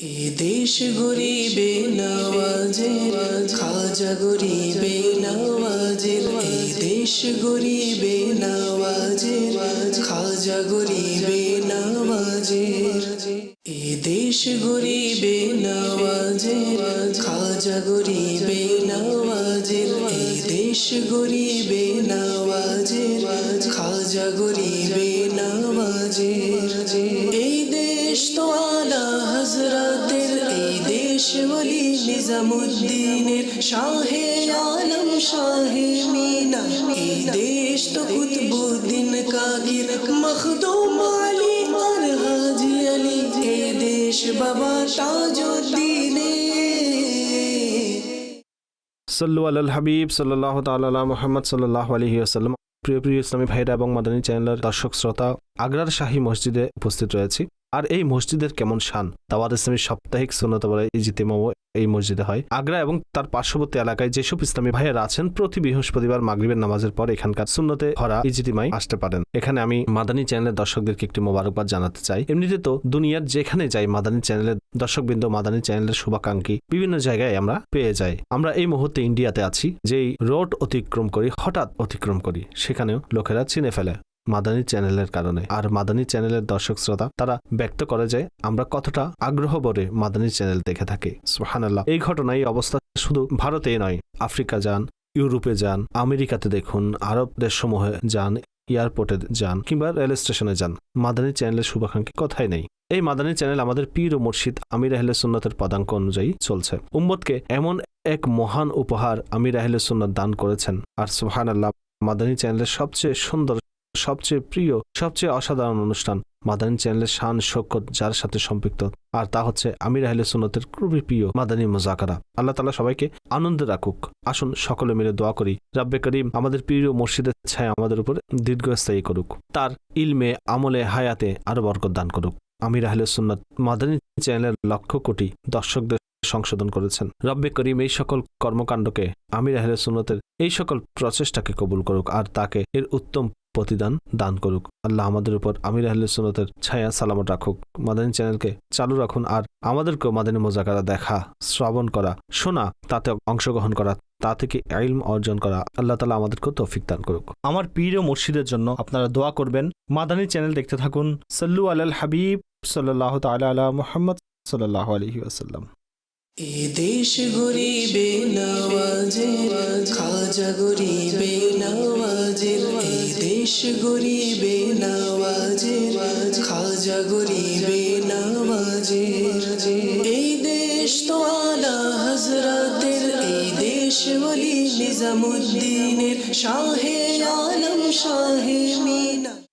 এ দেশ গরিবে নওয়াজের, খাজা গরিবে নওয়াজের। এ দেশ গরিবে নওয়াজের, খাজা গরিবে নওয়াজের। এ দেশ গরিবে নওয়াজের, খাজা গরিবে নওয়াজের। এ দেশ গরিবে নওয়াজের, খাজা গরিবে নওয়াজের। এই দেশ তো দেশ বলি নিজামুদ্দিনের শাহে আলম, শাহে মিনা। দেশ তো কুতবুদ্দিন কাগির আর হাজি আলী। এ দেশ বাবা সাল্লু হাবিব সাল্লাহ তাল্লাহ মোহাম্মদ আসাল্লাম প্রিয় প্রিয় ইসলামী ভাইরা এবং মাদানী চ্যানেলের দর্শক, শ্রোতা, আগ্রার শাহী মসজিদে উপস্থিত রয়েছি। আর এই মসজিদের কেমন শান? তাওয়ার ইসলামী সাপ্তাহিক সুন্নতবলে ইজিতেমাও এই মসজিদে হয়। আগ্রা এবং তার পার্শ্ববর্তী এলাকায় যেসব ইসলামী ভাইয়েরা আছেন, প্রতি বৃহস্পতিবার মাগরিবের নামাজের পর এখানকার সুন্নতে ভরা ইজিতিমাই আসতে পারেন। এখানে আমি মাদানী চ্যানেলের দর্শকদেরকে একটি মোবারকবাদ জানাতে চাই। এমনিতে তো দুনিয়ার যেখানে যাই মাদানী চ্যানেলের দর্শকবৃন্দ, মাদানী চ্যানেলের শুভাকাঙ্ক্ষী, বিভিন্ন জায়গায় আমরা পেয়ে যাই। আমরা এই মুহূর্তে ইন্ডিয়াতে আছি, যেই রোড অতিক্রম করি, হঠাৎ অতিক্রম করি, সেখানেও লোকেরা চিনে ফেলে। মাদানী চ্যানেলের কারণে। আর মাদানী চ্যানেলের দর্শক শ্রোতা, তারা ব্যক্ত করে যে, আমরা কতটা আগ্রহ ভরে মাদানী চ্যানেল দেখে থাকি। সুহানাল্লাহ এই ঘটনা এই অবস্থা শুধু ভারতে নয়, আফ্রিকা যান, ইউরোপে যান, আমেরিকাতে দেখুন, আরব দেশসমূহে যান, এয়ারপোর্টে যান, কিংবা রেল স্টেশনে যান, মাদানী চ্যানেলের শুভাকাঙ্ক্ষী কথাই নেই? এই মাদানী চ্যানেল আমাদের পীর ও মুর্শিদ আমির আহলে সুন্নতের পদাঙ্ক অনুযায়ী চলছে। উম্মতকে এমন এক মহান উপহার আমির আহলে সুন্নত দান করেছেন। আর সুহান আল্লাহ মাদানী চ্যানেলের সবচেয়ে সুন্দর সবচেয়ে প্রিয়, সবচেয়ে অসাধারণ অনুষ্ঠান মাদানী চ্যানেলের শান শকত যার সাথে সম্পৃক্ত। আর তা হচ্ছে আমির আহলে সুন্নতের খুবই প্রিয় মাদানী মোজাকারা। আল্লাহ তালা সবাইকে আনন্দে রাখুক। আসুন সকলে মিলে দোয়া করি, রাব্বে করিম আমাদের প্রিয় মসজিদের ছায়া আমাদের উপর দীর্ঘস্থায়ী করুক। তার ইলমে, আমলে, হায়াতে আরও বরকত দান করুক। আমির আহলে সুন্নত মাদানী চ্যানেলের লক্ষ কোটি দর্শকদের সংশোধন করেছেন। রব্বে করিম এই সকল কর্মকাণ্ডকে আমির আহলে সুন্নতের এই সকল প্রচেষ্টাকে কবুল করুক, আর তাকে এর উত্তম প্রতিদান দান করুক। আল্লাহ আমাদের উপর আমির আহলে সুন্নতের ছায়া সালামত রাখুক। মাদানী চ্যানেলকে চালু রাখুন আর আমাদেরকেও মাদানী মোজাকারা দেখা, শ্রবণ করা, শোনা, তাতে অংশগ্রহণ করা, তা থেকে ইলম অর্জন করা, আল্লাহ তালা আমাদেরকেও তৌফিক দান করুক। আমার পীর ও মুর্শিদের জন্য আপনারা দোয়া করবেন। মাদানী চ্যানেল দেখতে থাকুন। সাল্লু আলাল হাবিব সাল্লাহ তালা আলা মোহাম্মদ সাল্লাহ আলহি আসাল্লাম এ দেশ গরিবে নওয়াজের খাজা গরিবে নওয়াজের এ দেশ গরিবে নওয়াজের খাজা গরিবে নওয়াজের এই দেশ তো আলা হজরতের এই দেশ বলি নিজামুদ্দিনের, শাহে আলম, শাহে মিনা।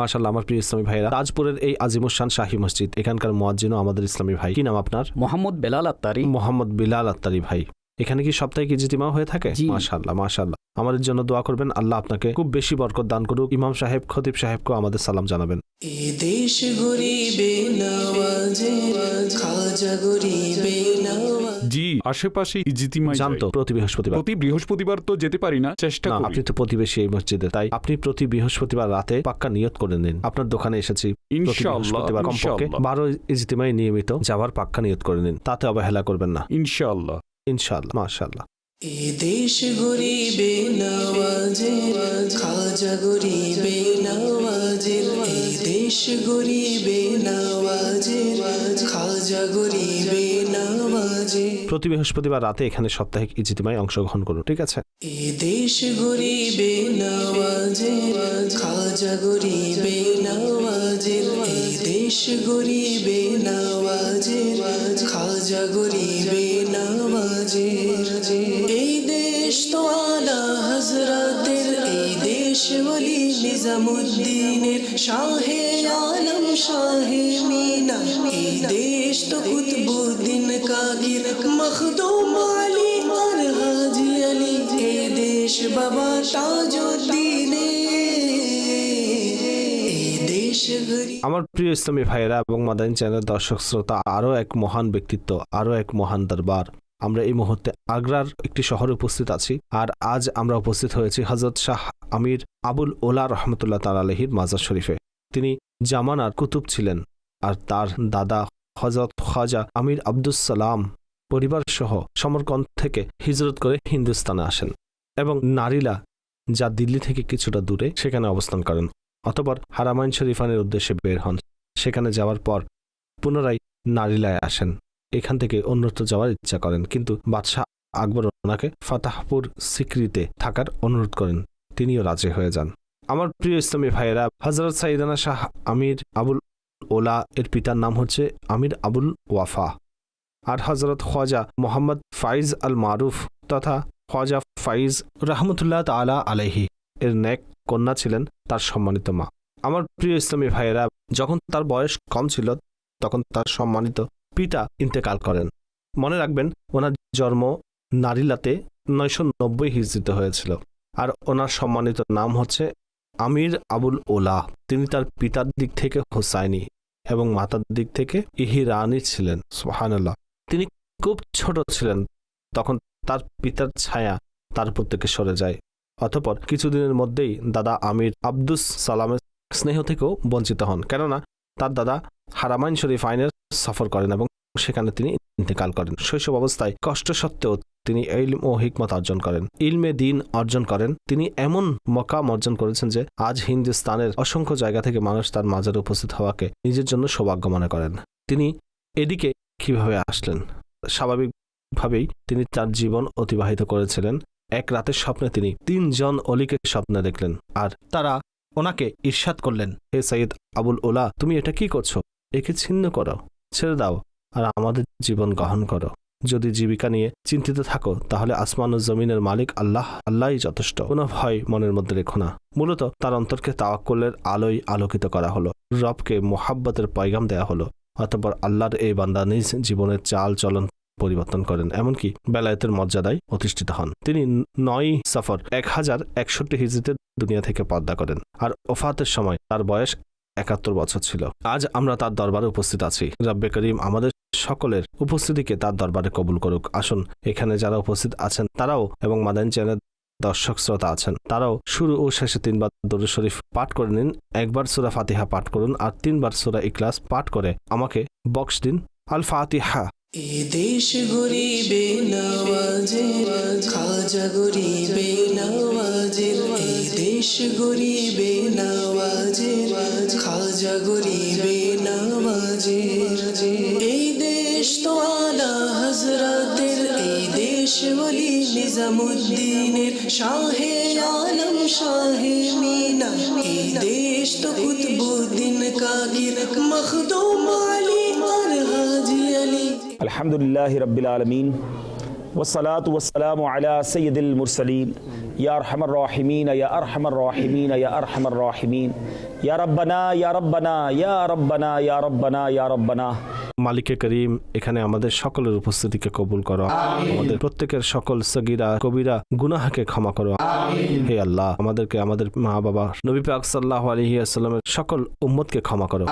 মাশাল্লাহ আমার প্রিয় ইসলামী ভাইরা তাজপুরের এই আজিমুসান শাহী মসজিদ এখানকার মোয়াজ্জিনও আমাদের ইসলামী ভাই। কি নাম আপনার? মোহাম্মদ বেলাল আত্তারি। মোহাম্মদ বিলাল আত্তারি ভাই। এখানে কি সপ্তাহে কি জিতিমা হয়ে থাকে। মাশাল্লাহ মাশাল্লাহ আমাদের জন্য দোয়া করবেন। আল্লাহ আপনাকে খুব বেশি বরকত দান করুক। ইমাম সাহেব খতিব সাহেবকেও আমাদের সালাম জানাবেন। এ দেশ গরিবে খাজা গরিবে জি আশেপাশে ইজিতিমাই জানতো প্রতি বৃহস্পতিবার। প্রতি বৃহস্পতিবার তো যেতে পারি না চেষ্টা না করি। আপনি তো প্রতিবেশী এই মসজিদে তাই আপনি প্রতি বৃহস্পতিবার রাতে পাক্কা নিয়ত করে নিন। আপনার দোকানে এসেছি ইনশাআল্লাহ কমপক্ষে ইনশাআল্লাহ বারো ইজতিমাই নিয়মিত যাওয়ার পাক্কা নিয়ত করে নিন। তাতে অবহেলা করবেন না। ইনশাআল্লাহ ইনশাআল্লাহ মাশাআল্লাহ এ দেশ গরিবে নওয়াজের খাজা গরিবে নওয়াজের এই দেশ গরিবে নওয়াজের খাজা গরিবে নওয়াজের প্রতি বৃহস্পতিবার রাতে এখানে সাপ্তাহিক ইজতিমায় অংশগ্রহণ করুন ঠিক আছে? এ দেশ গরিবে নওয়াজের খাজা গরিবে নওয়াজের এই দেশ গরিবে নওয়াজের খাজা গরিবে নওয়াজের হজরতের এই দেশ বলি নিজামুদ্দিনের শাহে আলম, শাহে মিনা। এই দেশ তো কুতবুদ্দিন কাগির, মখদুম আলী আর হাজি আলী। বাবা এই দেশ গরিব আমার প্রিয় ইসলামী ভাইয়েরা এবং মাদানী চ্যানেল দর্শক শ্রোতা, আরও এক মহান ব্যক্তিত্ব, আরও এক মহান দরবার। আমরা এই মুহূর্তে আগ্রার একটি শহরে উপস্থিত আছি, আর আজ আমরা উপস্থিত হয়েছি হজরত শাহ আমির আবুল ওলা রহমতুল্লাহ তাল আলহির মাজার শরীফে। তিনি জামানার কুতুব ছিলেন, আর তার দাদা হজরত খাজা আমির আব্দুস সালাম পরিবার সহ সমরকন্দ থেকে হিজরত করে হিন্দুস্তানে আসেন এবং নারীলা যা দিল্লি থেকে কিছুটা দূরে সেখানে অবস্থান করেন, অতপর হারামাইন শরীফানের উদ্দেশ্যে বের হন। সেখানে যাওয়ার পর পুনরায় নারিলায় আসেন। এখান থেকে অন্যত্র যাওয়ার ইচ্ছা করেন। কিন্তু বাদশাহ আকবর ওনাকে ফাতাহপুর সিকরিতে থাকার অনুরোধ করেন। তিনিও রাজি হয়ে যান। আমার প্রিয় ইসলামী ভাইয়েরা হজরত সাইদানা শাহ আমির আবুল ওলা এর পিতার নাম হচ্ছে আমির আবুল ওয়াফা। আর হজরত খোয়াজা মোহাম্মদ ফাইজ আল মারুফ তথা খোয়াজা ফাইজ রহমতুল্লাহ তালা আলাইহি এর ন্যাক কন্যা ছিলেন তার সম্মানিত মা। আমার প্রিয় ইসলামী ভাইয়েরা, যখন তার বয়স কম ছিল, তখন তার সম্মানিত পিতা ইন্তেকাল করেন। মনে রাখবেন, ওনার জন্ম নারিলাতে নয়শো নব্বই হিজড়িতে হয়েছিল। আর ওনার সম্মানিত নাম হচ্ছে আমির আবুল ওলা তিনি তার পিতার দিক থেকে হোসাইনি এবং মাতার দিক থেকে ইহিরানি ছিলেন সোহানুল্লাহ তিনি খুব ছোট ছিলেন, তখন তার পিতার ছায়া তার উপর থেকে সরে যায়। অতপর কিছুদিনের মধ্যেই দাদা আমির আব্দুস সালামের স্নেহ থেকেও বঞ্চিত হন। কেননা, তার দাদা হারামাইন শরীফ আইনের সফর করেন এবং সেখানে তিনি ইন্তেকাল করেন। শৈশব অবস্থায় কষ্ট সত্ত্বেও তিনি ইলম ও হিকমত অর্জন করেন। ইলমে দিন অর্জন করেন। তিনি এমন মকাম অর্জন করেছেন যে আজ হিন্দুস্তানের অসংখ্য জায়গা থেকে মানুষ তার মাঝারে উপস্থিত হওয়াকে নিজের জন্য সৌভাগ্য মনে করেন। তিনি এদিকে কীভাবে আসলেন? স্বাভাবিকভাবেই তিনি তার জীবন অতিবাহিত করেছিলেন। এক রাতের স্বপ্নে তিনি তিনজন অলিকে স্বপ্নে দেখলেন আর তারা ওনাকে ঈর্ষাদ করলেন। হে সৈয়দ আবুল ওলা, তুমি এটা কি করছ? একে ছিন্ন করো, ছেড়ে দাও আর আমাদের জীবন গ্রহণ করো। যদি জীবিকা নিয়ে চিন্তিত থাকো, তাহলে আসমান ও জমিনের মালিক আল্লাহ, আল্লাহই যথেষ্ট। কোনো ভয় মনের মধ্যে রেখো না। মূলত তার অন্তরকে তাওয়াক্কুলের আলোয় আলোকিত করা হলো। রবকে মোহাব্বতের পয়গাম দেয়া হলো, অতপর আল্লাহর এই বান্দা নিজ জীবনের চাল চলন পরিবর্তন করেন, এমনকি বেলায়েতের মর্যাদায় অধিষ্ঠিত হন। তিনি নয় সফর, এক হাজার একষট্টি হিজড়িতে দুনিয়া থেকে পর্দা করেন। আর ওফাতের সময় তার বয়স একাত্তর বছর ছিল। আজ আমরা তার দরবারে উপস্থিত আছি। রাব্বে করিম আমাদের সকলের উপস্থিতিকে তার দরবারে কবুল করুক। আসুন, এখানে যারা উপস্থিত আছেন তারাও এবং মাদান চ্যানেল দর্শক শ্রোতা আছেন, তারাও শুরু ও শেষে তিনবার দরুদ শরীফ পাঠ করে নিন, একবার সুরা ফাতিহা পাঠ করুন আর তিনবার সুরা ইকলাস পাঠ করে আমাকে বক্স দিন। আল ফাতিহা এ দেশ গরিবে নওয়াজের খাজা গরিবে নওয়াজের এই দেশ গরিবে নওয়াজের খাজা গরিবে নওয়াজের এই দেশ তো আলা হজরতের এই দেশ বলি নিজামুদ্দিনের, শাহে আলম, শাহে মিনা। এই দেশ তো কুতবুদ্দিন কাকির মখদুম আলহামদুলিল্লাহ রবিল আলমিন। ওসালাত ওসালাম আলা সৈয়দুল মুরসলিন। ইয়া রহমর রাহিমিন ইয়া আরহামর রাহিমিন ইয়া আরহামর রাহিমিন। ইয়া রব্বানা ইয়া রব্বানা ইয়া রব্বানা ইয়া রব্বানা ইয়া রব্বানা। মালিকে করিম এখানে আমাদের সকলের উপস্থিতিকে কবুল করো। আমাদের প্রত্যেকের সকল সগিরা কবিরা গুনাহাকে ক্ষমা করো। হে আল্লাহ আমাদেরকে আমাদের মা বাবা নবী পাক সাল্লাহ আলহিয়াস্লামের সকল উম্মতকে ক্ষমা করো।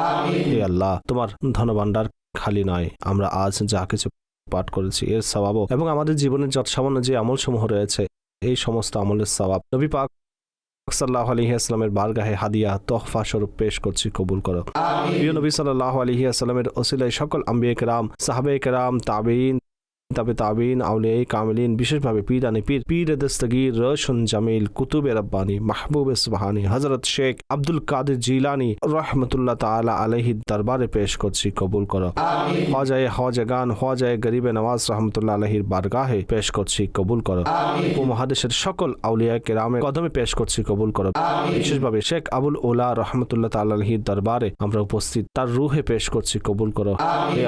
হে আল্লাহ তোমার ধনভাণ্ডার খালি নয় আমরা আজ যা কিছু পাঠ করেছি এর স্বভাবও এবং আমাদের জীবনের যত সামান্য যে আমল সমূহ রয়েছে এই সমস্ত আমলের স্বভাব। নবী পাক সাল্লাহ আলহিহাস্লামের বারগাহে হাদিয়া তহফা স্বরূপ পেশ করছি কবুল করো। প্রিয় নবী সাল্লাহ আলহিহাস্লামের ওসিলায় সকল আম্বিয়ে কেরাম সাহাবে কেরাম তাবেইন তবে তাবিন আউলিয়াই কামিলিন বিশেষভাবে পীরানি পীর পীর দস্তগীর রোশন জামিল কুতুবে রব্বানি মাহবুব সুবহানি হজরত শেখ আব্দুল কাদের জিলানি রহমতুল্লাহ তাআলা আলাইহির দরবারে পেশ করছি কবুল করো। হজায় হজগান হজায় গরিবে নওয়াজ রহমতুল্লাহ আলাইহির বারগাহে পেশ করছি কবুল করো। উপমহাদেশের সকল আউলিয়া কেরামে কদমে পেশ করছি কবুল করো। বিশেষভাবে শেখ আবুল ওলা রহমতুল্লাহ তাআলা আলাইহির দরবারে আমরা উপস্থিত তার রুহে পেশ করছি কবুল করো।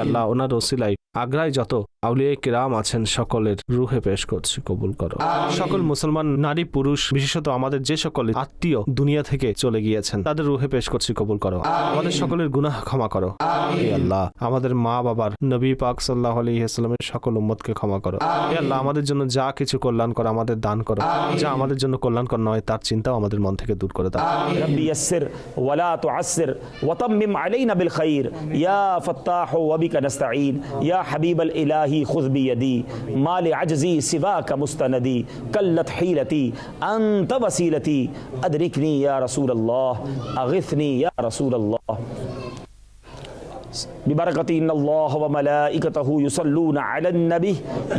আল্লাহ ওনার ওসিলাই আগ্রায় যত আউলিয়া কিরাম আছেন সকলের রুহে পেশ করছি কবুল করো সকল মুসলমান নারী পুরুষ বিশেষত আমাদের যে সকল আত্মীয় দুনিয়া থেকে চলে গিয়েছেন তাদের রুহে পেশ করছি কবুল করো আমাদের সকলের গুনাহ ক্ষমা করো হে আল্লাহ আমাদের মা বাবার নবী পাক সাল্লাহ আলাইসাল্লামের সকল উম্মতকে ক্ষমা করো হে আল্লাহ আমাদের জন্য যা কিছু কল্যাণ করো আমাদের দান করো যা আমাদের জন্য কল্যাণকর নয় তার চিন্তাও আমাদের মন থেকে দূর করে দাও ربي يسر ولا تعسر وتمم علينا بالخير يا فتاح وبك نستعين يا حبيب الإله خذ بيدي. ما لعجزي سواك مستندي. كلت حيلتي أنت وسيلتي. أدركني يا رسول الله. أغثني يا رسول الله. ببركة إن الله وملائكته يصلون على النبي.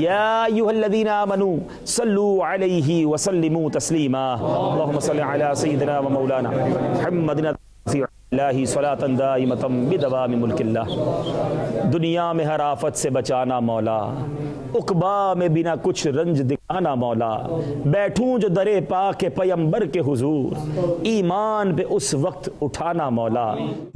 يا أيها الذين آمنوا صلوا عليه وسلموا تسليما. اللهم صل على سيدنا ومولانا محمد اللہ صلاۃ دائمتم بدوام ملک اللہ۔ دنیا میں ہر آفت سے بچانا مولا۔ اقبا میں بنا کچھ رنج दिखाना मौला बैठूं जो दरे पा के पयंबर के हुजूर ईमान पे उस वक्त उठाना मौला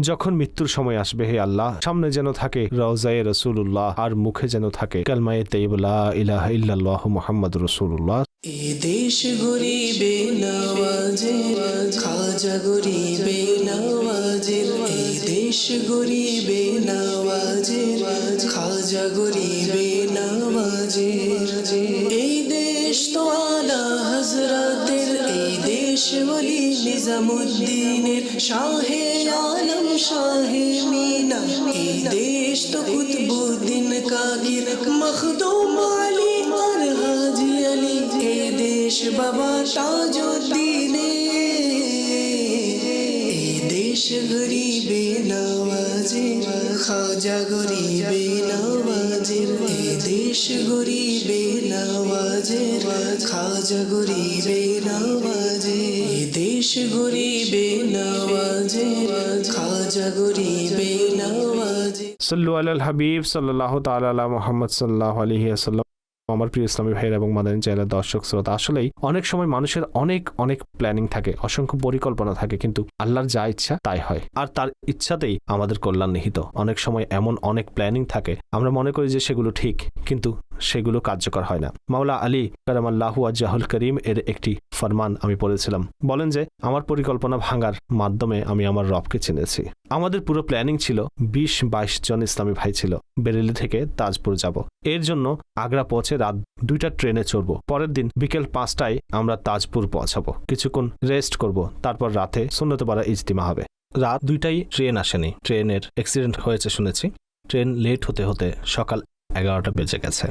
যখন মৃত্যুর সময় আসবে হে আল্লাহ সামনে যেন থাকে রওজায়ে রসুল্লাহ আর মুখে যেন থাকে কালমায়ে তেইবুল্লাহ ইলাহ ইল্লাল্লাহ মোহাম্মদ রসুল্লাহ এ দেশ গরিবে নওয়াজের খাজা গরিবে নওয়াজের এ দেশ গরিবে নওয়াজের খাজা গরিবে নওয়াজের এই দেশ তো আলা হজরতের এই দেশ বলি নিজামুদ্দিনের শাহে আলম শাহে মিনা এই দেশ তো কুতবুদ্দিন কাগির মখদুম আলী আর হাজি আলী এ দেশ বাবা তাজুদ্দিনে এ দেশ গরিবে নওয়াজের খাজা গরিবে নওয়াজের এ দেশ গরিবে নওয়াজের খাজা গরিবে নওয়াজের এ দেশ গরিবে নওয়াজের খাজা গরিবে নওয়াজের সাল্লু আলাল হাবিব সাল্লাহ তাল্লাহ মোহাম্মদ সাল্লাহ আলহি আসাল্লাম আমার প্রিয় ইসলামী ভাইয়ের এবং মাদানী চ্যানেলের দর্শক শ্রোতা, আসলেই অনেক সময় মানুষের অনেক অনেক প্ল্যানিং থাকে, অসংখ্য পরিকল্পনা থাকে, কিন্তু আল্লাহর যা ইচ্ছা তাই হয়। আর তার ইচ্ছাতেই আমাদের কল্যাণ নিহিত। অনেক সময় এমন অনেক প্ল্যানিং থাকে, আমরা মনে করি যে সেগুলো ঠিক, কিন্তু সেগুলো কার্যকর হয় না। মাওলা আলী কারামাল্লাহু আজাহুল করিম এর একটি ফরমান আমি পড়েছিলাম। বলেন যে, আমার পরিকল্পনা ভাঙার মাধ্যমে আমি আমার রবকে চিনেছি। আমাদের পুরো প্ল্যানিং ছিল, বিশ বাইশ জন ইসলামী ভাই ছিল। বেরেলি থেকে তাজপুর যাব। এর জন্য আগ্রা পৌঁছে রাত দুইটা ট্রেনে চড়ব। পরের দিন বিকেল পাঁচটায় আমরা তাজপুর পৌঁছাবো। কিছুক্ষণ রেস্ট করব। তারপর রাতে সুন্নতপাড়া ইজতিমা হবে। রাত দুইটাই ট্রেন আসেনি। ট্রেনের অ্যাক্সিডেন্ট হয়েছে শুনেছি। ট্রেন লেট হতে হতে সকাল এগারোটা বেজে গেছে।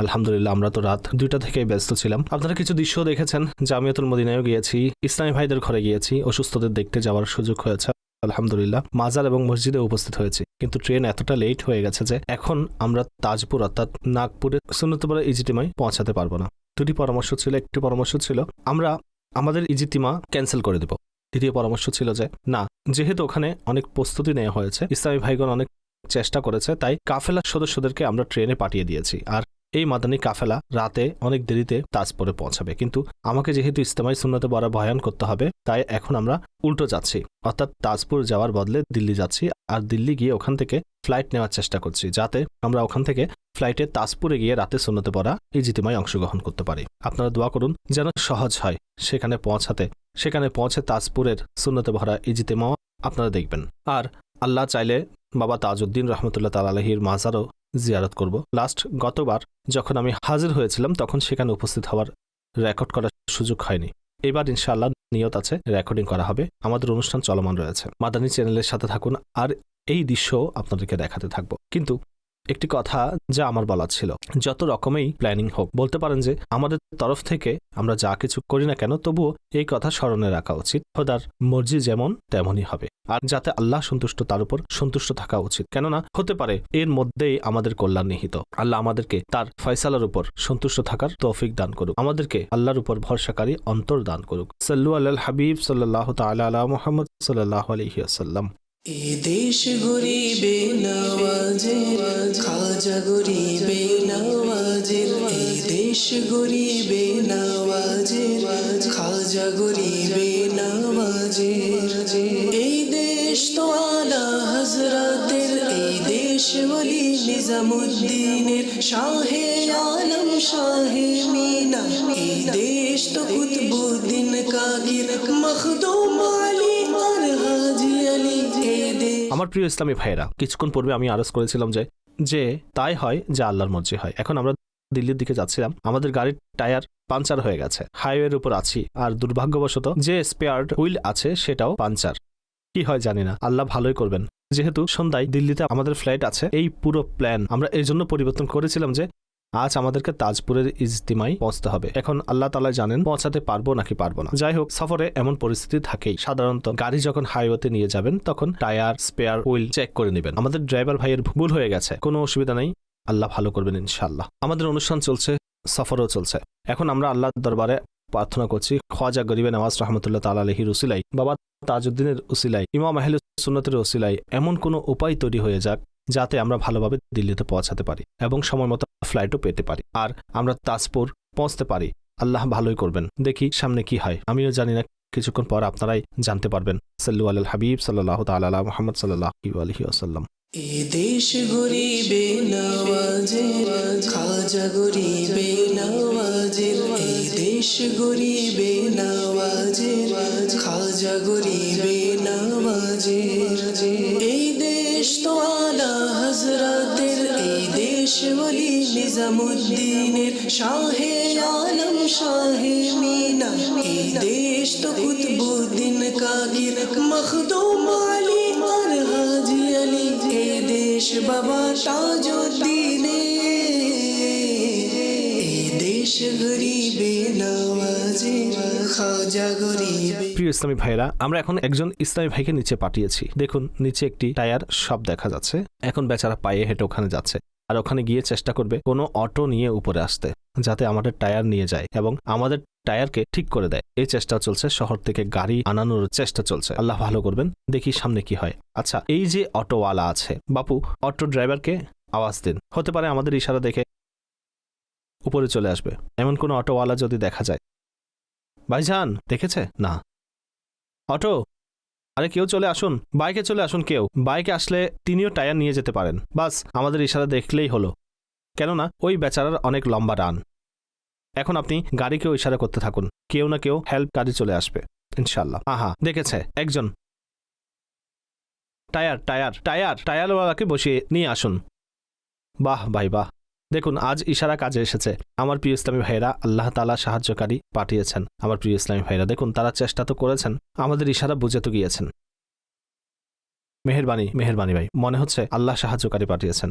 আলহামদুলিল্লাহ, আমরা তো রাত দুইটা থেকেই ব্যস্ত ছিলাম। আপনারা কিছু দৃশ্য দেখেছেন? জামিয়াতুল মদিনায়ও গিয়েছি। ইসলামী ভাইদের ঘরে গিয়েছি। অসুস্থদের দেখতে যাওয়ার সুযোগ হয়েছে। আলহামদুলিল্লাহ, মাজার এবং মসজিদে উপস্থিত হয়েছি। কিন্তু ট্রেন এতটা লেট হয়ে গেছে যে এখন আমরা তাজপুর অর্থাৎ নাগপুরে সুন্নতপাড়া ইজিটিমায় পৌঁছাতে পারব না। দুটি পরামর্শ ছিল, একটি পরামর্শ ছিল, আমরা আমাদের ইজিতিমা ক্যান্সেল করে দেব। দ্বিতীয় পরামর্শ ছিল যে, না, যেহেতু ওখানে অনেক প্রস্তুতি নেওয়া হয়েছে, ইসলামী ভাইগণ অনেক চেষ্টা করেছে, তাই কাফেলার সদস্যদেরকে আমরা ট্রেনে পাঠিয়ে দিয়েছি। আর এই মাদানী কাফেলা রাতে অনেক দেরিতে তাজপুরে পৌঁছাবে। কিন্তু আমাকে যেহেতু ইস্তেমাই সুন্নতে বড় বয়ান করতে হবে, তাই এখন আমরা উল্টো যাচ্ছি। অর্থাৎ তাজপুর যাওয়ার বদলে দিল্লি যাচ্ছি আর দিল্লি গিয়ে ওখান থেকে ফ্লাইট নেওয়ার চেষ্টা করছি, যাতে আমরা ওখান থেকে ফ্লাইটে তাজপুরে গিয়ে রাতে সুন্নতে পড়া এই জিতিমায় অংশগ্রহণ করতে পারি। আপনারা দোয়া করুন যেন সহজ হয়। সেখানে পৌঁছাতে, সেখানে পৌঁছে তাজপুরের সুন্নতে ভরা এই ইজিতেমাও আপনারা দেখবেন। আর আল্লাহ চাইলে বাবা তাজউদ্দিন রহমতুল্লাহ তাল আলহির মাজারও জিয়ারত করব। লাস্ট গতবার যখন আমি হাজির হয়েছিলাম, তখন সেখানে উপস্থিত হওয়ার রেকর্ড করার সুযোগ হয়নি। এবার ইনশাআল্লাহ নিয়ত আছে, রেকর্ডিং করা হবে। আমাদের অনুষ্ঠান চলমান রয়েছে। মাদানী চ্যানেলের সাথে থাকুন, আর এই দৃশ্য আপনাদেরকে দেখাতে থাকব। কিন্তু একটি কথা যা আমার বলার ছিল। যত রকমেই প্ল্যানিং হোক, বলতে পারেন যে আমাদের তরফ থেকে আমরা যা কিছু করি না কেন, তবুও এই কথা স্মরণে রাখা উচিত। খোদার মর্জি যেমন তেমনই হবে। আর যাতে আল্লাহ সন্তুষ্ট, তার উপর সন্তুষ্ট থাকা উচিত। কেননা, হতে পারে এর মধ্যেই আমাদের কল্যাণ নিহিত। আল্লাহ আমাদেরকে তার ফয়সালার উপর সন্তুষ্ট থাকার তৌফিক দান করুক। আমাদেরকে আল্লাহর উপর ভরসাকারী অন্তর দান করুক। সাল্লু আল্লাহ হাবিব সাল্লাহ তালা আলা মোহাম্মদ সাল্লাহ আলহিহাসাল্লাম এ দেশ গরিবে নওয়াজের, খাজা গরিবে নওয়াজের। এ দেশ গরিবে নওয়াজের, খাজা গরিবে নওয়াজের। এই দেশ তো আলা হজরতের এই দেশ বলি নিজামুদ্দিনের, শাহে আলম, শাহে মিনা। এই দেশ তো কুতবুদ্দিন কাগির, মখদুম আলী আমার প্রিয় ইসলামী ভাইয়েরা, কিছুক্ষণ পূর্বে আমি আরজ করেছিলাম যে যে তাই হয় যা আল্লাহর মর্জি হয়। এখন আমরা দিল্লির দিকে যাচ্ছিলাম, আমাদের গাড়ির টায়ার পাঞ্চার হয়ে গেছে। হাইওয়ের উপর আছি আর দুর্ভাগ্যবশত যে স্পেয়ার্ড হুইল আছে সেটাও পাঞ্চার কি হয় জানি না, আল্লাহ ভালোই করবেন। যেহেতু সন্ধ্যায় দিল্লিতে আমাদের ফ্লাইট আছে, এই পুরো প্ল্যান আমরা এই জন্য পরিবর্তন করেছিলাম যে আজ আমাদেরকে তাজপুরের ইজতিমাই পৌঁছতে হবে। এখন আল্লাহ তালা জানেন, পৌঁছাতে পারব নাকি পারব না। যাই হোক সফরে এমন পরিস্থিতি থাকেই। সাধারণত গাড়ি যখন হাইওয়েতে নিয়ে যাবেন, তখন টায়ার, স্পেয়ার, হুইল চেক করে নেবেন। আমাদের ড্রাইভার ভাইয়ের ভুল হয়ে গেছে। কোনো অসুবিধা নেই। আল্লাহ ভালো করবেন ইনশাল্লাহ আমাদের অনুষ্ঠান চলছে, সফরও চলছে। এখন আমরা আল্লাহর দরবারে প্রার্থনা করছি, খোয়াজা গরিবে নওয়াজ রহমতুল্লাহ তালা আলহির উসিলাই। বাবা তাজউদ্দিনের উসিলাই, ইমাম আহলে সুন্নতের উসিলাই, এমন কোনো উপায় তৈরি হয়ে যাক যাতে আমরা ভালোভাবে দিল্লিতে পৌঁছাতে পারি। এবং সময় মতো ফ্লাইটও পেতে পারি। আর আমরা তাজপুর পৌঁছতে পারি। আল্লাহ ভালোই করবেন। দেখি সামনে কি হয়। আমিও জানি না, কিছুক্ষণ পর আপনারাই জানতে পারবেন। সাল্লু আল হাবিব সাল্লাহ তালা মোহাম্মদ সাল্লাহ আলহি আসাল্লাম এ দেশ গরিবে নওয়াজের খাজা গরিবে নওয়াজের এ দেশ গরিবে নওয়াজের খাজা গরিবে নওয়াজের এই দেশ তো আলা হজরতের এই দেশ বলি নিজামুদ্দিনের শাহে আলম, শাহে মিনা। এই দেশ তো কুতবুদ্দিন কাকির মখদুম আলী আর হাজি আলী। এ দেশ বাবা তাজুদ্দিনে এ দেশ গরিবে নওয়াজে প্রিয় ইসলামী ভাইরা আমরা এখন একজন ইসলামী ভাইকে নিচে পাঠিয়েছি। দেখুন, নিচে একটি টায়ার, সব দেখা যাচ্ছে। এখন বেচারা পায়ে হেঁটে ওখানে যাচ্ছে। আর ওখানে গিয়ে চেষ্টা করবে কোনো অটো নিয়ে উপরে আসতে, যাতে আমাদের টায়ার নিয়ে যায় এবং আমাদের টায়ারকে ঠিক করে দেয়। এই চেষ্টা চলছে, শহর থেকে গাড়ি আনানোর চেষ্টা চলছে। আল্লাহ ভালো করবেন, দেখি সামনে কি হয়। আচ্ছা এই যে অটোওয়ালা আছে, বাপু, অটো ড্রাইভারকে আওয়াজ দিন। হতে পারে আমাদের ইশারা দেখে উপরে চলে আসবে। এমন কোনো অটোওয়ালা যদি দেখা যায় ভাইজান দেখেছে? না। অটো? আরে কেউ চলে আসুন, বাইকে চলে আসুন কেউ। বাইকে আসলে তিনিও টায়ার নিয়ে যেতে পারেন। বাস, আমাদের ইশারা দেখলেই হলো। কেননা, ওই বেচারার অনেক লম্বা রান। এখন আপনি গাড়িকেও ইশারা করতে থাকুন। কেউ না কেউ হেল্প গাড়ি চলে আসবে। ইনশাল্লাহ আহা, দেখেছে, একজন। টায়ার টায়ার টায়ার, টায়ারওয়ালাকে বসিয়ে নিয়ে আসুন। বাহ, ভাই, বাহ। দেখুন, আজ ইশারা কাজে এসেছে। আমার প্রিয় ইসলামী ভাইরা আল্লাহ তালা সাহায্যকারী পাঠিয়েছেন আমার প্রিয় ইসলামী ভাইরা দেখুন, তারা চেষ্টা তো করেছেন, আমাদের ইশারা বুঝে তো গিয়েছেন। মেহেরবানি মেহেরবানি ভাই, মনে হচ্ছে আল্লাহ সাহায্যকারী পাঠিয়েছেন।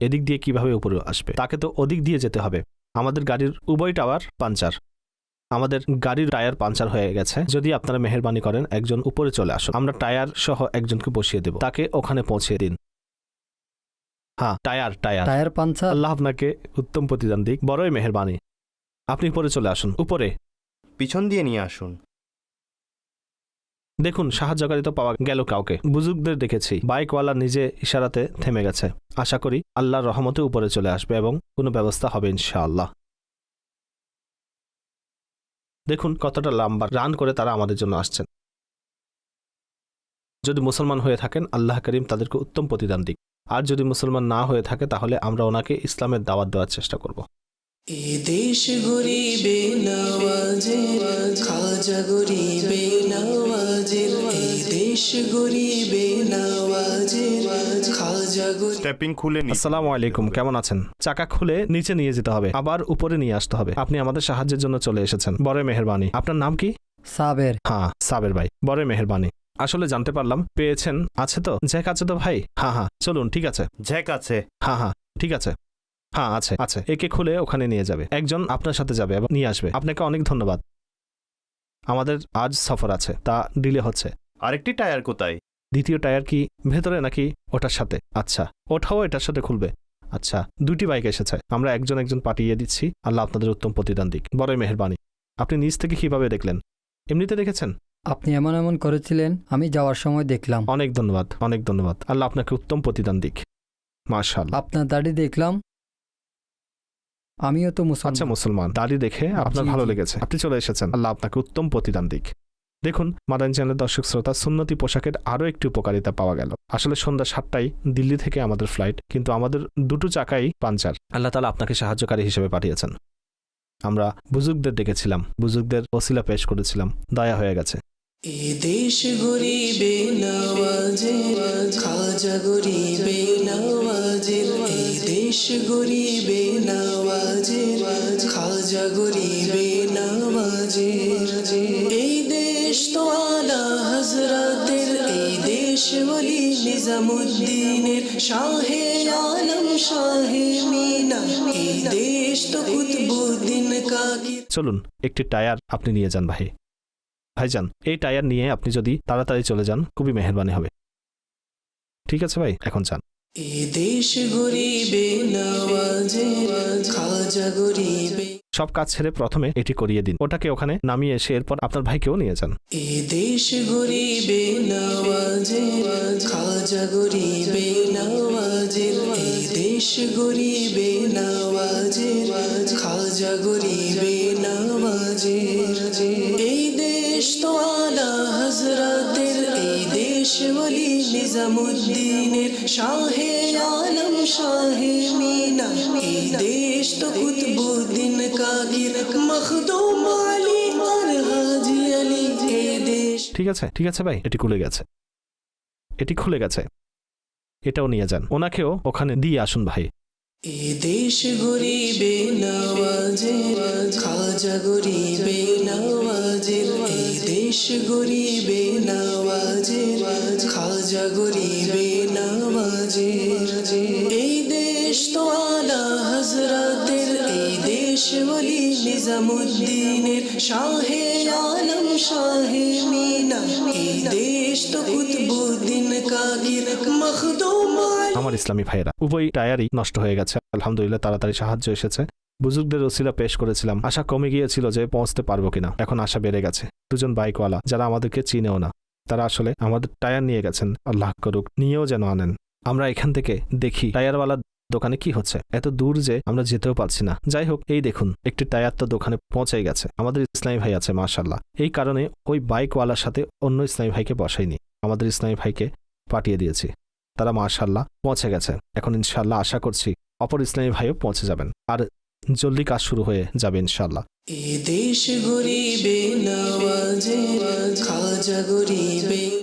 এদিক দিয়ে কীভাবে উপরে আসবে? তাকে তো ওদিক দিয়ে যেতে হবে। আমাদের গাড়ির উভয় টাওয়ার পাঞ্চার আমাদের গাড়ির টায়ার পাঞ্চার হয়ে গেছে। যদি আপনারা মেহেরবানি করেন, একজন উপরে চলে আসুন। আমরা টায়ার সহ একজনকে বসিয়ে দেব। তাকে ওখানে পৌঁছে দিন। হ্যাঁ tyre tyre. Tyre puncture Allah আপনাকে উত্তম প্রতিদান দিক। বড়ই মেহেরবানি। আপনি উপরে চলে আসুন উপরে। পিছন দিয়ে নিয়ে আসুন। দেখুন সাহায্যকারী তো পাওয়া গেল কাউকে। বুজুর্গদের দেখেছি। বাইকওয়ালা নিজে ইশারাতে থেমে গেছে। আশা করি আল্লাহর রহমতে উপরে চলে আসবে এবং কোনো ব্যবস্থা হবে ইনশাআল্লাহ। দেখুন কতটা লম্বা রান করে তারা আমাদের জন্য আসছেন। যদি মুসলমান হয়ে থাকেন আল্লাহ করিম তাদেরকে উত্তম প্রতিদান দিক। আর যদি মুসলমান না হয়ে থাকে তাহলে আমরা ওনাকে ইসলামের দাওয়াত দেওয়ার চেষ্টা করব। দেশ গরিবে নওয়াজের খাজা গরিবে নওয়াজের। দেশ গরিবে নওয়াজের খাজা গরিবে স্টেপিং খুলে নি। আসসালামু আলাইকুম কেমন আছেন? চাকা খুলে নিচে নিয়ে যেতে হবে আবার উপরে নিয়ে আসতে হবে। আপনি আমাদের সাহায্যের জন্য চলে এসেছেন। বড় মেহেরবানি। আপনার নাম কি? সাবের। হ্যাঁ সাবের ভাই। বড় মেহেরবানি। আসলে জানতে পারলাম পেয়েছেন আছে তো? জ্যাক আছে তো ভাই? হ্যাঁ হ্যাঁ চলুন ঠিক আছে। ঝ্যাক আছে। হ্যাঁ হ্যাঁ ঠিক আছে। হ্যাঁ আছে আছে। একে খুলে ওখানে নিয়ে যাবে। একজন আপনার সাথে যাবে এবং নিয়ে আসবে। আপনাকে অনেক ধন্যবাদ। আমাদের আজ সফর আছে তা ডিলে হচ্ছে। আরেকটি টায়ার কোথায়? দ্বিতীয় টায়ার কি ভেতরে নাকি ওটার সাথে? আচ্ছা ওঠাও এটার সাথে খুলবে। আচ্ছা দুটি বাইক এসেছে। আমরা একজন একজন পাঠিয়ে দিচ্ছি আল্লাহ আপনাদের উত্তম প্রতিদান দিক। বড়ই মেহেরবানি। আপনি নিজ থেকে কীভাবে দেখলেন? এমনিতে দেখেছেন? আপনি এমন এমন করেছিলেন আমি যাওয়ার সময় দেখলাম। অনেক ধন্যবাদ অনেক ধন্যবাদ। আল্লাহ আপনাকে উত্তম প্রতিদান দিক। মাশাআল্লাহ। আপনার দাড়ি দেখলাম। আমিও তো আচ্ছা মুসলমান মুসলমান দাড়ি দেখে আপনার ভালো লেগেছে। আপনি চলে এসেছেন। আল্লাহ আপনাকে উত্তম প্রতিদান দিক। দেখুন মাদান চ্যানেলের দর্শক শ্রোতা সুন্নতি পোশাকের আরও একটি উপকারিতা পাওয়া গেল। আসলে সন্ধ্যা সাতটায় দিল্লি থেকে আমাদের ফ্লাইট কিন্তু আমাদের দুটো চাকাই পাঞ্চার আল্লাহ তালা আপনাকে সাহায্যকারী হিসেবে পাঠিয়েছেন। আমরা বুজুর্গদের ডেকেছিলাম। বুজুর্গদের ওসিলা পেশ করেছিলাম। দয়া হয়ে গেছে। এ দেশ গরিবে নওয়াজের খাজা গরিবে নওয়াজের এ দেশ গরিবে নওয়াজের খাজা গরিবে নওয়াজের এই দেশ তো আলা হজরতের এই দেশ বলি নিজামুদ্দিনের, শাহে আলম, শাহে মিনা। এই দেশ তো কুতবুদ্দিন কাকি চলুন, একটি টায়ার আপনি নিয়ে যান ভাই। ভাইজান এই টায়ার নিয়ে আপনি যদি তাড়াতাড়ি চলে যান খুবই মেহরবানি হবে। ঠিক আছে ভাই এখন যান। সব কাজ ছেড়ে প্রথমে এটি করিয়ে দিন। ওটাকে ওখানে নামিয়ে এসে এরপর আপনার ভাইকেও নিয়ে যান। এই দেশ গরিবে নওয়াজের খাজা গরিবে নওয়াজের এই দেশ তো আলা হজরতের এই দেশ বলি নিজামুদ্দিনের শাহে আলম শাহে মিনা এই দেশ তো কুতবুদ্দিন কাগির মখদুম আলী আর হাজি আলী এই দেশ ঠিক আছে ঠিক আছে ভাই, এটি খুলে গেছে। এটি খুলে গেছে। এটাও নিয়ে যান। ওনাকেও ওখানে দিয়ে আসুন ভাই। এ দেশ গরিবে নওয়াজের খাজা গরিবে নওয়াজের এ দেশ গরিবে নওয়াজের খাজা গরিবে নওয়াজের এই দেশ তো আলা হজরতের এই নিজামুদ্দিনের শাহে আলম, শাহে মিনা। দেশ তো কুতবুদ্দিন কাগির আমার ইসলামী ভাইয়েরা, উভয় টায়ারই নষ্ট হয়ে গেছে। আলহামদুলিল্লাহ, তাড়াতাড়ি সাহায্য এসেছে। বুজুর্গদের ওসিলা পেশ করেছিলাম। আশা কমে গিয়েছিল যে পৌঁছতে পারব কিনা। এখন আশা বেড়ে গেছে। দুজন বাইকওয়ালা, যারা আমাদেরকে চিনেও না, তারা আসলে আমাদের টায়ার নিয়ে গেছেন। আল্লাহ করুক, নিয়েও যেন আনেন। আমরা এখান থেকে দেখি, টায়ারওয়ালা দোকানে কি হচ্ছে? এত দূর যে আমরা যেতেও পারছি না। যাই হোক, এই দেখুন, একটি টায়ার তো দোকানে পৌঁছে গেছে। আমাদের ইসলামী ভাই আছে মাশাল্লাহ এই কারণে ওই বাইকওয়ালার সাথে অন্য ইসলামী ভাইকে বসাইনি। আমাদের ইসলামী ভাইকে পাঠিয়ে দিয়েছি। তারা মাশাল্লাহ পৌঁছে গেছে। এখন ইনশাল্লাহ আশা করছি অপর ইসলামী ভাইও পৌঁছে যাবেন। আর জলদি কাজ শুরু হয়ে যাবে ইনশাল্লাহ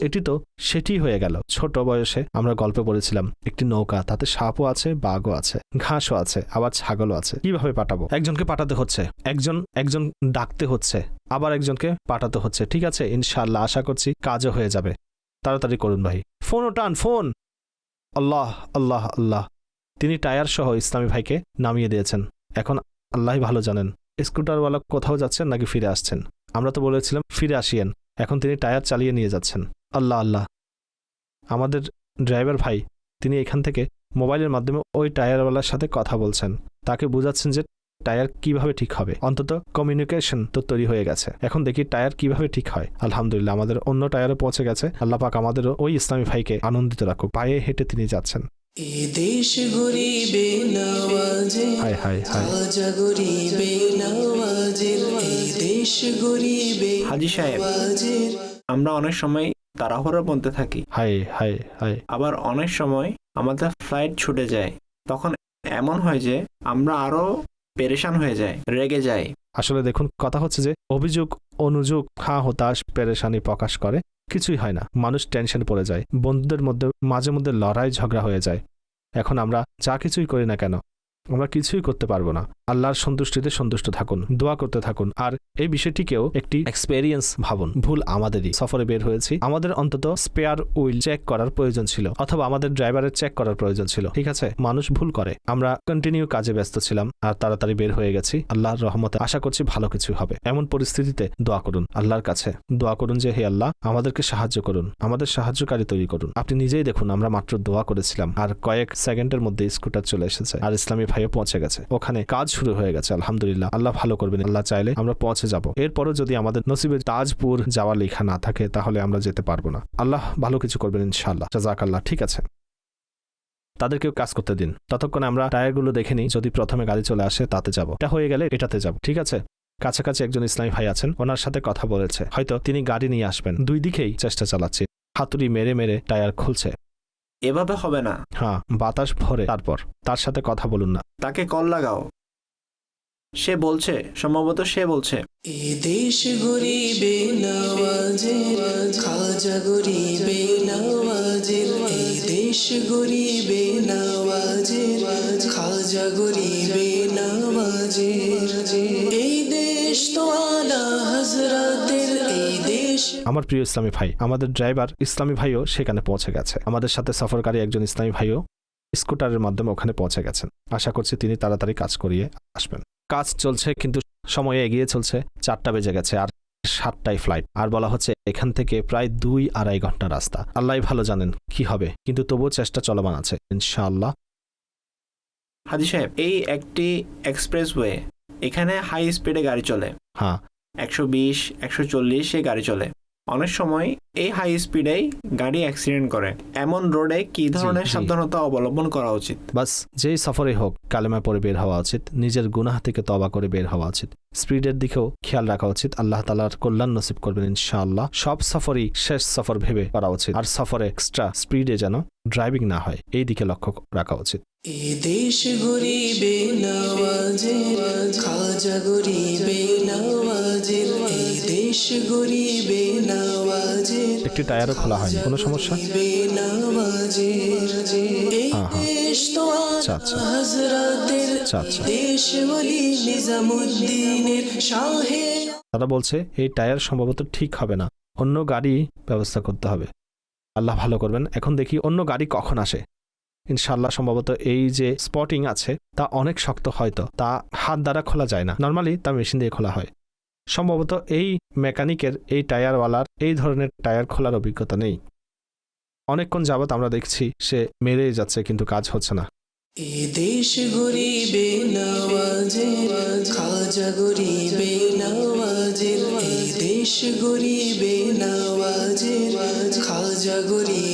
এটি তো সেটি হয়ে গেল। ছোট বয়সে আমরা গল্পে পড়েছিলাম, একটি নৌকা, তাতে সাপও আছে, বাঘও আছে, ঘাসও আছে, আবার ছাগলও আছে। কীভাবে পাঠাবো? একজনকে পাঠাতে হচ্ছে, একজন একজন ডাকতে হচ্ছে, আবার একজনকে পাঠাতে হচ্ছে। ঠিক আছে ইনশাল্লাহ আশা করছি কাজও হয়ে যাবে। তাড়াতাড়ি করুন ভাই। ফোনও টান ফোন! আল্লাহ আল্লাহ আল্লাহ। তিনি টায়ার সহ ইসলামী ভাইকে নামিয়ে দিয়েছেন। এখন আল্লাহ ভালো জানেন। স্কুটারওয়ালা কোথাও যাচ্ছেন নাকি ফিরে আসছেন? আমরা তো বলেছিলাম, ফিরে আসিয়েন। এখন তিনি টায়ার চালিয়ে নিয়ে যাচ্ছেন। আল্লাহ আল্লাহ। আমাদের ড্রাইভার ভাই, তিনি এখান থেকে মোবাইলের মাধ্যমে ওই টায়ারওয়ালার সাথে কথা বলছেন। তাকে বোঝাচ্ছেন যে টায়ার কীভাবে ঠিক হবে। অন্তত কমিউনিকেশন তো তৈরি হয়ে গেছে। এখন দেখি টায়ার কীভাবে ঠিক হয়। আলহামদুলিল্লাহ, আমাদের অন্য টায়ারও পৌঁছে গেছে। আল্লাহ পাক আমাদেরও ওই ইসলামী ভাইকে আনন্দিত রাখুক। পায়ে হেঁটে তিনি যাচ্ছেন। দেশ গরিবে নওয়াজে খাজা গরিবে নওয়াজের এই দেশ গরিবে হাজি সাহেব আমরা অনেক সময় তাড়াহুড়োর মধ্যে থাকি। হায় হায় হায় আবার অনেক সময় আমাদের ফ্লাইট ছুটে যায়। তখন এমন হয় যে আমরা আরও পেরেশান হয়ে যাই রেগে যাই। আসলে দেখুন কথা হচ্ছে যে অভিযোগ অনুযোগ হা হতাশ পেরেশানি প্রকাশ করে। কিছুই হয় না। মানুষ টেনশনে পড়ে যায়। বন্ধুদের মধ্যে, মাঝে মধ্যে লড়াই ঝগড়া হয়ে যায়। এখন আমরা যা কিছুই করি না কেন, আমরা কিছুই করতে পারব না। আল্লাহর সন্তুষ্টিতে সন্তুষ্ট থাকুন, দোয়া করতে থাকুন, আর এই বিষয়টিকেও একটি এক্সপেরিয়েন্স ভাবুন। ভুল আমাদেরই। সফরে বের হয়েছি। আমাদের অন্তত স্পেয়ার উইল চেক করার প্রয়োজন ছিল, অথবা আমাদের ড্রাইভারের চেক করার প্রয়োজন ছিল। ঠিক আছে? মানুষ ভুল করে। আমরা কন্টিনিউ কাজে ব্যস্ত ছিলাম, আর তাড়াতাড়ি বের হয়ে গেছি। আল্লাহর রহমতে আশা করছি ভালো কিছু হবে। এমন পরিস্থিতিতে দোয়া করুন, আল্লাহর কাছে। দোয়া করুন যে, হে আল্লাহ, আমাদেরকে সাহায্য করুন। আমাদের সাহায্যকারী তৈরি করুন। আপনি নিজেই দেখুন, আমরা মাত্র দোয়া করেছিলাম, আর কয়েক সেকেন্ডের মধ্যে স্কুটার চলে এসেছে, আর ইসলামী ভাইও পৌঁছে গেছে। ওখানে কাজ শুরু হয়ে গেছে আলহামদুলিল্লাহ। আল্লাহ ভালো করবেন আল্লাহ চাইলে আমরা পৌঁছে যাব। এরপরও যদি আমাদের নসিবে তাজপুর যাওয়া লেখা না থাকে তাহলে আমরা যেতে পারব না। আল্লাহ ভালো কিছু করবেন ইনশাআল্লাহ। জাজাক আল্লাহ ঠিক আছে। তাদেরকেও কাজ করতে দিন। ততক্ষণে আমরা টায়ারগুলো দেখে নিই যদি প্রথমে গাড়ি চলে আসে তাতে যাব। এটা হয়ে গেলে এটাতে যাব ঠিক আছে? কাছাকাছি একজন ইসলামী ভাই আছেন ওনার সাথে কথা বলেছে। হয়তো তিনি গাড়ি নিয়ে আসবেন। দুই দিকেই চেষ্টা চালাচ্ছি। হাতুড়ি মেরে মেরে টায়ার খুলছে। এভাবে হবে না। হ্যাঁ বাতাস ভরে। তারপর তার সাথে কথা বলুন না। তাকে কল লাগাও। সে বলছে সম্ভবত সে বলছে। এ দেশ গরিবে নওয়াজের খাজা গরিবে নওয়াজের এই দেশ গরিবে নওয়াজের খাজা গরিবে নওয়াজের এই দেশ তো আলা হজরতের এই দেশ আমার প্রিয় ইসলামী ভাই আমাদের ড্রাইভার ইসলামী ভাইও সেখানে পৌঁছে গেছে। আমাদের সাথে সফরকারী একজন ইসলামী ভাইও স্কুটারের মাধ্যমে ওখানে পৌঁছে গেছেন। আশা করছি তিনি তাড়াতাড়ি কাজ করিয়ে আসবেন। কাজ চলছে কিন্তু সময় এগিয়ে চলছে। চারটা বেজে গেছে আর সাতটায় ফ্লাইট আর বলা হচ্ছে এখান থেকে প্রায় দুই আড়াই ঘণ্টা রাস্তা। আল্লাহ ভালো জানেন কি হবে কিন্তু তবুও চেষ্টা চলমান আছে ইনশাআল্লাহ। হাজি সাহেব এই একটি এক্সপ্রেসওয়ে এখানে হাই স্পিডে গাড়ি চলে। হ্যাঁ। একশো বিশ একশো চল্লিশে গাড়ি চলে। অনেক সময় এই হাই স্পিডেই গাড়ি অ্যাক্সিডেন্ট করে। এমন রোডে কি ধরনের। সাবধানতা অবলম্বন করা উচিত? বাস যেই সফরে হোক কালেমা পরে বের হওয়া উচিত নিজের গুনাহ থেকে তবা করে বের হওয়া উচিত। স্পিডের দিকেও খেয়াল রাখা উচিত আল্লাহ তালার কল্যাণ নসিব করবেন ইনশাআল্লাহ। সব সফরই শেষ সফর ভেবে করা উচিত আর সফরে এক্সট্রা স্পিডে যেন ড্রাইভিং না হয় এই দিকে লক্ষ্য রাখা উচিত। এ দেশ গরিবে নওয়াজের খাজা গরিবে নওয়াজের এ দেশ গরিবে নওয়াজের একটি টায়ারও খোলা হয়নি কোনো সমস্যা হ্যাঁ, হ্যাঁ। দেশ তো আচ্ছা, আচ্ছা। হজরতের আচ্ছা, আচ্ছা। দেশ বলি নিজামুদ্দিনের শাহে তারা বলছে এই টায়ার সম্ভবত ঠিক হবে না অন্য গাড়ি ব্যবস্থা করতে হবে আল্লাহ ভালো করবেন এখন দেখি অন্য গাড়ি কখন আসে ইনশাল্লাহ সম্ভবত এই যে স্পটিং আছে, তা অনেক শক্ত হয়তো, তা হাত দ্বারা খোলা যায় না। নর্মালি তা মেশিন দিয়ে খোলা হয়। সম্ভবত এই মেকানিকের এই টায়ারওয়ালার এই ধরনের টায়ার খোলার অভিজ্ঞতা নেই। অনেকক্ষণ যাবত আমরা দেখছি সে মেরে যাচ্ছে, কিন্তু কাজ হচ্ছে না। দেশ গরিবে নওয়াজের, খাজা গরিবে নওয়াজের। দেশ গরিবে নওয়াজের, খাজা গরিবে